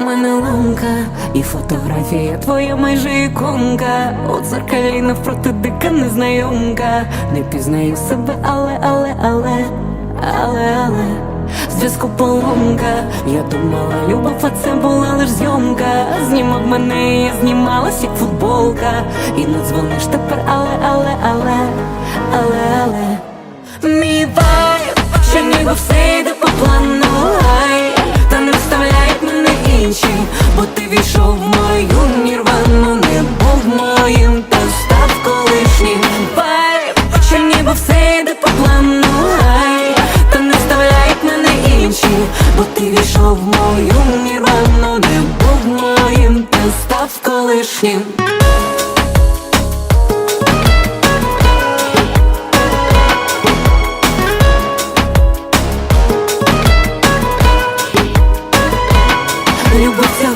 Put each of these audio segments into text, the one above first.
мене лунка, і фотографія твоя майже іконка. У дзеркалі навпроти дика незнайомка. Не пізнаю себе, але, але, але, але, але. Зв'язку поломка, я думала, любов, а це була лиш зйомка. Знімав мене, я знімалась, як футболка. І не дзвониш тепер, але, але, але, але, але. Ти війшов в мою нірвану Не був моїм, та став колишнім.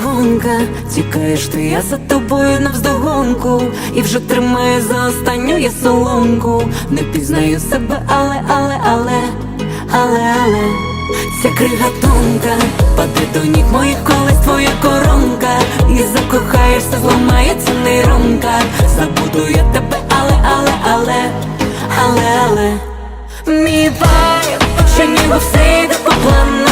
Гонка, тікаєш ти, я за тобою навздогонку І вже тримаю за останню я соломку. Не пізнаю себе, але, але, але, але, але Ця крига тонка, паде до ніг моїх колись твоя коронка. І закохаєшся, зламається нейронка. Забуду я тебе, але, але, але, але, але. Мій вайб, що ніби все йде по плану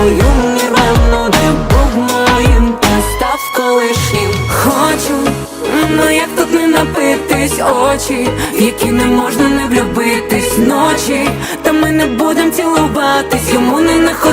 мою нірвану де був моїм, та колишнім Хочу, ну як тут не напитись очі, в які не можна не влюбитись ночі, та ми не будем цілуватись, йому не находи